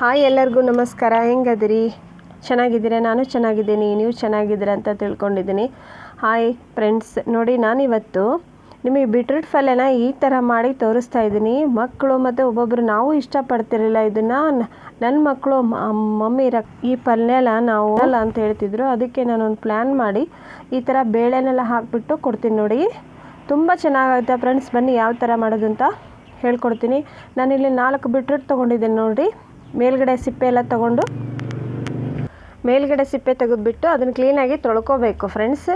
Hi ಎಲ್ಲರಿಗೂ ನಮಸ್ಕಾರ. ಹೆಂಗದಿರಿ? ಚೆನ್ನಾಗಿದ್ದೀರಾ? ನಾನು ಚೆನ್ನಾಗಿದ್ದೀನಿ. ನೀವು ಚೆನ್ನಾಗಿದ್ದೀರಾ ಅಂತ ತಿಳ್ಕೊಂಡಿದ್ದೀನಿ. ಹಾಯ್ ಫ್ರೆಂಡ್ಸ್, ನೋಡಿ ನಾನಿವತ್ತು ನಿಮಗೆ ಬಿಟ್ರೂಟ್ ಫಲೆನ ಈ ಥರ ಮಾಡಿ ತೋರಿಸ್ತಾ ಇದ್ದೀನಿ. ಮಕ್ಕಳು ಮತ್ತು ಒಬ್ಬೊಬ್ಬರು ನಾವು ಇಷ್ಟಪಡ್ತಿರಲಿಲ್ಲ ಇದನ್ನು. ನನ್ನ ಮಕ್ಕಳು ಮಮ್ಮಿ ರಕ್ ಈ ಪಲ್ಯನ ನಾವು ಅಲ್ಲ ಅಂತ ಹೇಳ್ತಿದ್ರು. ಅದಕ್ಕೆ ನಾನೊಂದು ಪ್ಲ್ಯಾನ್ ಮಾಡಿ ಈ ಥರ ಬೇಳೆನೆಲ್ಲ ಹಾಕಿಬಿಟ್ಟು ಕೊಡ್ತೀನಿ ನೋಡಿ. ತುಂಬ ಚೆನ್ನಾಗುತ್ತೆ ಫ್ರೆಂಡ್ಸ್. ಬನ್ನಿ ಯಾವ ಥರ ಮಾಡೋದು ಅಂತ ಹೇಳ್ಕೊಡ್ತೀನಿ. ನಾನಿಲ್ಲಿ ನಾಲ್ಕು ಬಿಟ್ರೂಟ್ ತೊಗೊಂಡಿದ್ದೀನಿ ನೋಡಿ. ಮೇಲ್ಗಡೆ ಸಿಪ್ಪೆ ಎಲ್ಲ ತೊಗೊಂಡು ಮೇಲ್ಗಡೆ ಸಿಪ್ಪೆ ತೆಗೆದುಬಿಟ್ಟು ಅದನ್ನು ಕ್ಲೀನಾಗಿ ತೊಳ್ಕೊಬೇಕು ಫ್ರೆಂಡ್ಸ್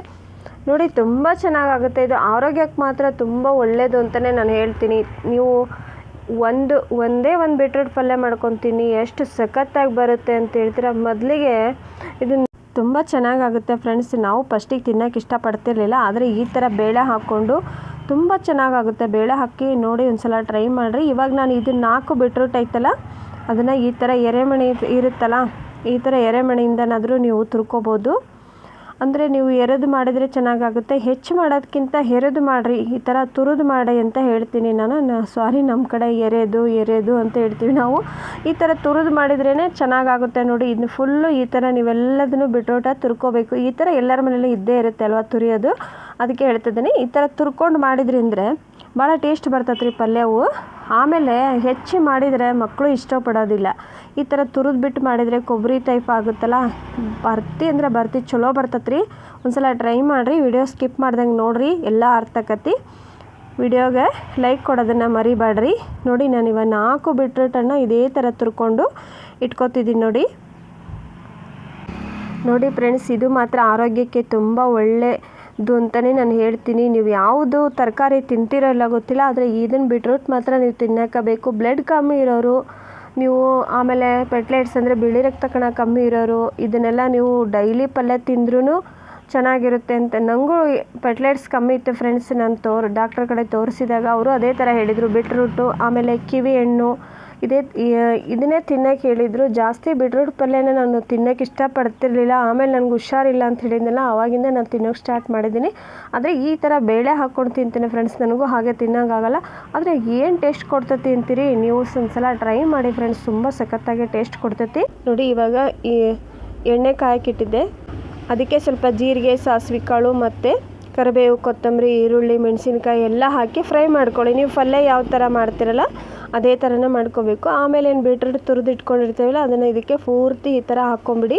ನೋಡಿ ತುಂಬ ಚೆನ್ನಾಗಾಗುತ್ತೆ. ಇದು ಆರೋಗ್ಯಕ್ಕೆ ಮಾತ್ರ ತುಂಬ ಒಳ್ಳೆಯದು ಅಂತಲೇ ನಾನು ಹೇಳ್ತೀನಿ. ನೀವು ಒಂದು, ಒಂದೇ ಒಂದು ಬೀಟ್ರೂಟ್ ಪಲ್ಯ ಮಾಡ್ಕೊತೀನಿ, ಎಷ್ಟು ಸಖತ್ತಾಗಿ ಬರುತ್ತೆ ಅಂತ ಹೇಳ್ತೀರ, ಮೊದಲಿಗೆ ಇದು ತುಂಬ ಚೆನ್ನಾಗಾಗುತ್ತೆ ಫ್ರೆಂಡ್ಸ್ ನಾವು ಫಸ್ಟಿಗೆ ತಿನ್ನೋಕ್ಕೆ ಇಷ್ಟಪಡ್ತಿರ್ಲಿಲ್ಲ, ಆದರೆ ಈ ಥರ ಬೇಳೆ ಹಾಕ್ಕೊಂಡು ತುಂಬ ಚೆನ್ನಾಗಾಗುತ್ತೆ. ಬೇಳೆ ಹಾಕಿ ನೋಡಿ ಒಂದು ಸಲ ಟ್ರೈ ಮಾಡಿರಿ. ಇವಾಗ ನಾನು ಇದು ನಾಲ್ಕು ಬೀಟ್ರೂಟ್ ಐತಲ್ಲ ಅದನ್ನು ಈ ಥರ ಎರೆಮಣೆ ಇರುತ್ತಲ್ಲ, ಈ ಥರ ಎರೆಮಣೆಯಿಂದನಾದರೂ ನೀವು ತುರ್ಕೋಬೋದು. ಅಂದರೆ ನೀವು ಎರೆದು ಮಾಡಿದರೆ ಚೆನ್ನಾಗಾಗುತ್ತೆ. ಹೆಚ್ಚು ಮಾಡೋದಕ್ಕಿಂತ ಎರೆದು ಮಾಡಿರಿ, ಈ ಥರ ತುರಿದು ಮಾಡಿ ಅಂತ ಹೇಳ್ತೀನಿ ನಾನು. ಸಾರಿ ನಮ್ಮ ಕಡೆ ಎರೆದು ಎರೆದು ಅಂತ ಹೇಳ್ತೀವಿ ನಾವು. ಈ ಥರ ತುರಿದು ಮಾಡಿದ್ರೇ ಚೆನ್ನಾಗಾಗುತ್ತೆ ನೋಡಿ. ಇದನ್ನ ಫುಲ್ಲು ಈ ಥರ ನೀವೆಲ್ಲದನ್ನು ಬಿಟ್ರೋಟ ತುರ್ಕೋಬೇಕು. ಈ ಥರ ಎಲ್ಲರ ಮನೇಲಿ ಇದ್ದೇ ಇರುತ್ತೆ ಅಲ್ವಾ ತುರಿಯೋದು? ಅದಕ್ಕೆ ಹೇಳ್ತಿದ್ದೀನಿ. ಈ ಥರ ತುರ್ಕೊಂಡು ಮಾಡಿದ್ರಿ ಅಂದರೆ ಭಾಳ ಟೇಸ್ಟ್ ಬರ್ತೈತೆ ರೀ ಪಲ್ಯವು. ಆಮೇಲೆ ಹೆಚ್ಚು ಮಾಡಿದರೆ ಮಕ್ಕಳು ಇಷ್ಟಪಡೋದಿಲ್ಲ. ಈ ಥರ ತುರಿದು ಬಿಟ್ಟು ಮಾಡಿದರೆ ಕೊಬ್ಬರಿ ಟೈಪ್ ಆಗುತ್ತಲ್ಲ, ಬರ್ತಿ ಅಂದರೆ ಬರ್ತಿ, ಚಲೋ ಬರ್ತೈತೆ ರೀ ಒಂದ್ಸಲ ಟ್ರೈ ಮಾಡಿರಿ, ವಿಡಿಯೋ ಸ್ಕಿಪ್ ಮಾಡ್ದಂಗೆ ನೋಡಿರಿ, ಎಲ್ಲ ಅರ್ಥಕತಿ. ವಿಡಿಯೋಗೆ ಲೈಕ್ ಕೊಡೋದನ್ನು ಮರಿಬೇಡ್ರಿ. ನೋಡಿ, ನಾನು ಇವಾಗ ನಾಲ್ಕು ಬಿಟ್ರೂಟನ್ನು ಇದೇ ಥರ ತುರ್ಕೊಂಡು ಇಟ್ಕೊತಿದ್ದೀನಿ ನೋಡಿ. ನೋಡಿ ಫ್ರೆಂಡ್ಸ್ ಇದು ಮಾತ್ರ ಆರೋಗ್ಯಕ್ಕೆ ತುಂಬ ಒಳ್ಳೆಯದು ಅಂತಲೇ ನಾನು ಹೇಳ್ತೀನಿ. ನೀವು ಯಾವುದು ತರಕಾರಿ ತಿಂತಿರೋಲ್ಲ ಗೊತ್ತಿಲ್ಲ, ಆದರೆ ಇದನ್ನು ಬಿಟ್ರೂಟ್ ಮಾತ್ರ ನೀವು ತಿನ್ನೋಕಬೇಕು. ಬ್ಲಡ್ ಕಮ್ಮಿ ಇರೋರು, ನೀವು ಆಮೇಲೆ ಪೆಟ್ಲೈಟ್ಸ್ ಅಂದರೆ ಬಿಳಿ ರಕ್ತ ಕಣ ಕಮ್ಮಿ ಇರೋರು, ಇದನ್ನೆಲ್ಲ ನೀವು ಡೈಲಿ ಪಲ್ಯ ತಿಂದ್ರೂ ಚೆನ್ನಾಗಿರುತ್ತೆ ಅಂತ ನನಗೂ ಪೆಟ್ಲೈಟ್ಸ್ ಕಮ್ಮಿ ಇತ್ತು ಫ್ರೆಂಡ್ಸ್ ನಾನು ತೋರ್ ಡಾಕ್ಟರ್ ಕಡೆ ತೋರಿಸಿದಾಗ ಅವರು ಅದೇ ಥರ ಹೇಳಿದರು. ಬಿಟ್ರೂಟು ಆಮೇಲೆ ಕಿವಿ ಹಣ್ಣು ಇದೇ. ಇದನ್ನೇ ತಿನ್ನೋಕೆ ಹೇಳಿದರು. ಜಾಸ್ತಿ ಬೀಟ್ರೂಟ್ ಪಲ್ಯನ ನಾನು ತಿನ್ನೋಕೆ ಇಷ್ಟಪಡ್ತಿರ್ಲಿಲ್ಲ. ಆಮೇಲೆ ನನಗೆ ಹುಷಾರಿಲ್ಲ ಅಂತ ಹೇಳಿದ್ನಲ್ಲ ಆವಾಗಿಂದ ನಾನು ತಿನ್ನೋಕೆ ಸ್ಟಾರ್ಟ್ ಮಾಡಿದ್ದೀನಿ. ಆದರೆ ಈ ಥರ ಬೇಳೆ ಹಾಕ್ಕೊಂಡು ತಿಂತೀನಿ ಫ್ರೆಂಡ್ಸ್ ನನಗೂ ಹಾಗೆ ತಿನ್ನೋಕ್ಕಾಗಲ್ಲ ಆದರೆ ಏನು ಟೇಸ್ಟ್ ಕೊಡ್ತೈತಿ ಅಂತೀರಿ? ನೀವು ಒಂದ್ಸಲ ಟ್ರೈ ಮಾಡಿ ಫ್ರೆಂಡ್ಸ್ ತುಂಬ ಸಖತ್ತಾಗಿ ಟೇಸ್ಟ್ ಕೊಡ್ತೈತಿ. ನೋಡಿ, ಇವಾಗ ಈ ಎಣ್ಣೆ ಕಾಯಕ್ಕಿಟ್ಟಿದ್ದೆ ಅದಕ್ಕೆ ಸ್ವಲ್ಪ ಜೀರಿಗೆ, ಸಾಸಿವೆ, ಕಾಳು ಮತ್ತು ಕರಿಬೇವು, ಕೊತ್ತಂಬರಿ, ಈರುಳ್ಳಿ, ಮೆಣಸಿನ್ಕಾಯಿ ಎಲ್ಲ ಹಾಕಿ ಫ್ರೈ ಮಾಡ್ಕೊಳ್ಳಿ. ನೀವು ಪಲ್ಯ ಯಾವ ಥರ ಮಾಡ್ತಿರಲ್ಲ ಅದೇ ಥರನೇ ಮಾಡ್ಕೋಬೇಕು. ಆಮೇಲೆ ಏನು ಬೀಟ್ರೂಟ್ ತುರಿದು ಇಟ್ಕೊಂಡಿರ್ತೀವಲ್ಲ ಅದನ್ನು ಇದಕ್ಕೆ ಪೂರ್ತಿ ಈ ಥರ ಹಾಕ್ಕೊಂಬಿಡಿ.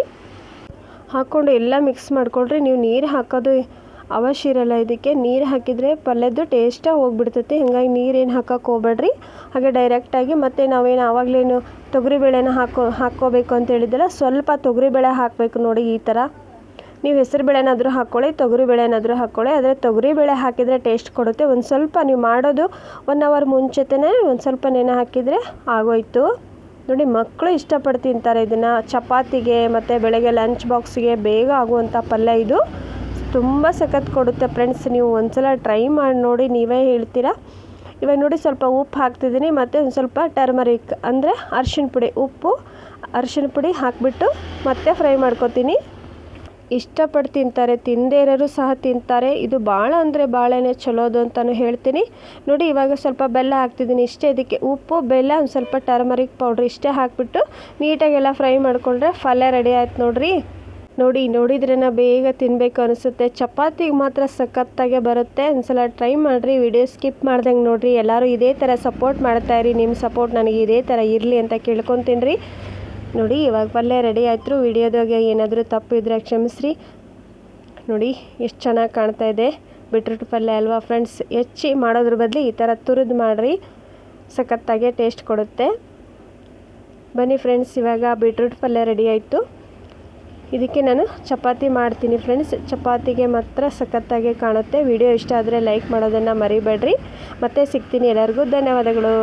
ಹಾಕ್ಕೊಂಡು ಎಲ್ಲ ಮಿಕ್ಸ್ ಮಾಡ್ಕೊಳ್ರಿ. ನೀವು ನೀರು ಹಾಕೋದು ಅವಶ್ಯ ಇರಲ್ಲ ಇದಕ್ಕೆ. ನೀರು ಹಾಕಿದರೆ ಪಲ್ಯದ್ದು ಟೇಸ್ಟಾಗಿ ಹೋಗ್ಬಿಡ್ತೈತಿ. ಹೀಗಾಗಿ ನೀರೇನು ಹಾಕೋಕೆ ಹೋಗ್ಬೇಡ್ರಿ. ಹಾಗೆ ಡೈರೆಕ್ಟಾಗಿ ಮತ್ತು ನಾವೇನು ಆವಾಗಲೇನು ತೊಗರಿಬೇಳೆನ ಹಾಕೋ ಹಾಕ್ಕೋಬೇಕು ಅಂತ ಹೇಳಿದ್ದಲ್ಲ. ಸ್ವಲ್ಪ ತೊಗರಿಬೇಳೆ ಹಾಕಬೇಕು ನೋಡಿ ಈ ಥರ. ನೀವು ಹೆಸರುಬೇಳೆನಾದರೂ ಹಾಕ್ಕೊಳ್ಳಿ ತೊಗರಿಬೇಳೆನಾದರೂ ಹಾಕ್ಕೊಳ್ಳಿ, ಆದರೆ ತೊಗರಿ ಬೇಳೆ ಹಾಕಿದರೆ ಟೇಸ್ಟ್ ಕೊಡುತ್ತೆ. ಒಂದು ಸ್ವಲ್ಪ ನೀವು ಮಾಡೋದು ಒನ್ ಅವರ್ ಮುಂಚೆನೇ ಒಂದು ಸ್ವಲ್ಪ ನೆನೆ ಹಾಕಿದರೆ ಆಗೋಯ್ತು. ನೋಡಿ ಮಕ್ಕಳು ಇಷ್ಟಪಟ್ಟು ತಿಂತಾರೆ ಇದನ್ನು. ಚಪಾತಿಗೆ ಮತ್ತು ಬೆಳಗ್ಗೆ ಲಂಚ್ ಬಾಕ್ಸಿಗೆ ಬೇಗ ಆಗುವಂಥ ಪಲ್ಯ ಇದು. ತುಂಬ ಸಖತ್ ಕೊಡುತ್ತೆ ಫ್ರೆಂಡ್ಸ್ ನೀವು ಒಂದ್ಸಲ ಟ್ರೈ ಮಾಡಿ ನೋಡಿ, ನೀವೇ ಹೇಳ್ತೀರಾ? ಇವಾಗ ನೋಡಿ, ಸ್ವಲ್ಪ ಉಪ್ಪು ಹಾಕ್ತಿದ್ದೀನಿ, ಮತ್ತು ಒಂದು ಸ್ವಲ್ಪ ಟರ್ಮರಿಕ್ ಅಂದರೆ ಅರ್ಶಿಣ ಪುಡಿ. ಉಪ್ಪು, ಅರ್ಶಿಣ ಪುಡಿ ಹಾಕಿಬಿಟ್ಟು ಮತ್ತೆ ಫ್ರೈ ಮಾಡ್ಕೊತೀನಿ. ಇಷ್ಟಪಟ್ಟು ತಿಂತಾರೆ, ತಿಂದೇ ಇರೋರು ಸಹ ತಿಂತಾರೆ. ಇದು ಭಾಳ ಅಂದರೆ ಭಾಳನೇ ಚಲೋದು ಅಂತಲೂ ಹೇಳ್ತೀನಿ. ನೋಡಿ, ಇವಾಗ ಸ್ವಲ್ಪ ಬೆಲ್ಲ ಹಾಕ್ತಿದ್ದೀನಿ. ಇಷ್ಟೇ ಇದಕ್ಕೆ ಉಪ್ಪು, ಬೆಲ್ಲ, ಒಂದು ಸ್ವಲ್ಪ ಟರ್ಮರಿಕ್ ಪೌಡ್ರ್ ಇಷ್ಟೇ ಹಾಕಿಬಿಟ್ಟು ನೀಟಾಗೆಲ್ಲ ಫ್ರೈ ಮಾಡಿಕೊಂಡ್ರೆ ಫಲೆ ರೆಡಿ ಆಯ್ತು ನೋಡಿರಿ. ನೋಡಿ, ನೋಡಿದ್ರೇ ಬೇಗ ತಿನ್ನಬೇಕು ಅನಿಸುತ್ತೆ. ಚಪಾತಿಗೆ ಮಾತ್ರ ಸಖತ್ತಾಗೆ ಬರುತ್ತೆ. ಒಂದ್ಸಲ ಟ್ರೈ ಮಾಡಿರಿ. ವಿಡಿಯೋ ಸ್ಕಿಪ್ ಮಾಡ್ದಂಗೆ ನೋಡಿರಿ. ಎಲ್ಲರೂ ಇದೇ ಥರ ಸಪೋರ್ಟ್ ಮಾಡ್ತಾಯಿರಿ ನಿಮ್ಮ ಸಪೋರ್ಟ್ ನನಗೆ ಇದೇ ಥರ ಇರಲಿ ಅಂತ ಕೇಳ್ಕೊತೀನಿ ರೀ. ನೋಡಿ, ಇವಾಗ ಪಲ್ಯ ರೆಡಿ ಆಯಿತು. ವಿಡಿಯೋದಾಗ ಏನಾದರೂ ತಪ್ಪು ಇದ್ದರೆ ಕ್ಷಮಿಸ್ರಿ. ನೋಡಿ, ಎಷ್ಟು ಚೆನ್ನಾಗಿ ಕಾಣ್ತಾ ಇದೆ. ಬಿಟ್ರೂಟ್ ಪಲ್ಯ ಅಲ್ವಾ ಫ್ರೆಂಡ್ಸ್ ಹೆಚ್ಚಿ ಮಾಡೋದ್ರ ಬದಲು ಈ ಥರ ತುರಿದು ಮಾಡಿರಿ. ಸಖತ್ತಾಗೆ ಟೇಸ್ಟ್ ಕೊಡುತ್ತೆ. ಬನ್ನಿ ಫ್ರೆಂಡ್ಸ್ ಇವಾಗ ಬಿಟ್ರೂಟ್ ಪಲ್ಯ ರೆಡಿ ಆಯಿತು. ಇದಕ್ಕೆ ನಾನು ಚಪಾತಿ ಮಾಡ್ತೀನಿ ಫ್ರೆಂಡ್ಸ್ ಚಪಾತಿಗೆ ಮಾತ್ರ ಸಖತ್ತಾಗೆ ಕಾಣುತ್ತೆ. ವಿಡಿಯೋ ಇಷ್ಟ ಆದರೆ ಲೈಕ್ ಮಾಡೋದನ್ನು ಮರಿಬೇಡ್ರಿ. ಮತ್ತೆ ಸಿಗ್ತೀನಿ ಎಲ್ಲರಿಗೂ. ಧನ್ಯವಾದಗಳು.